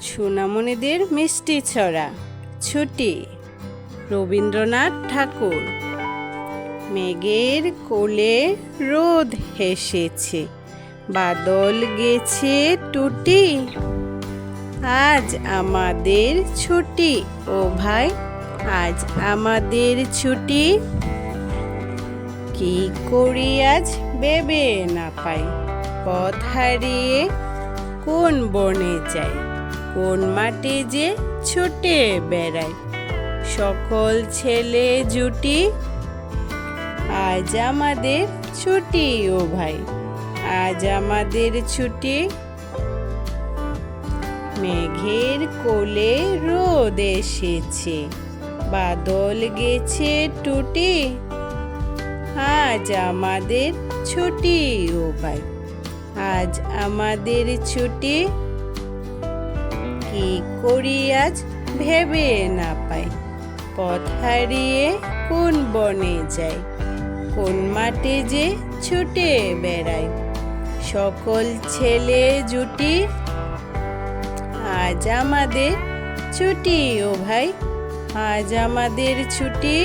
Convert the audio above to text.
সোনামণিদের মিষ্টি ছড়া, ছুটি, রবীন্দ্রনাথ ঠাকুর। মেঘের কোলে রোদ হেসেছে, বাদল গেছে টুটি। আজ আমাদের ছুটি, ও ভাই, আজ আমাদের ছুটি। কি করি আজ ভেবে না পাই, পথ হারিয়ে কোন বনে যাই। কোন মাঠে যে ছুটে বেড়ায়? সকল ছেলে জুটি, আজ আমাদের ছুটি ও ভাই। আজ আমাদের ছুটি। মেঘের কোলে রোদ এসেছে, বাদল গেছে টুটি। আজ আমাদের ছুটি ও ভাই। আজ আমাদের ছুটি। কি করি আজ ভেবে না পাই? পথ হারিয়ে কোন বনে যাই? কোন মাঠে যে ছুটে বেড়াই? সকল ছেলে জুটি, আজ আমাদের ছুটি ও ভাই। আজ আমাদের ছুটি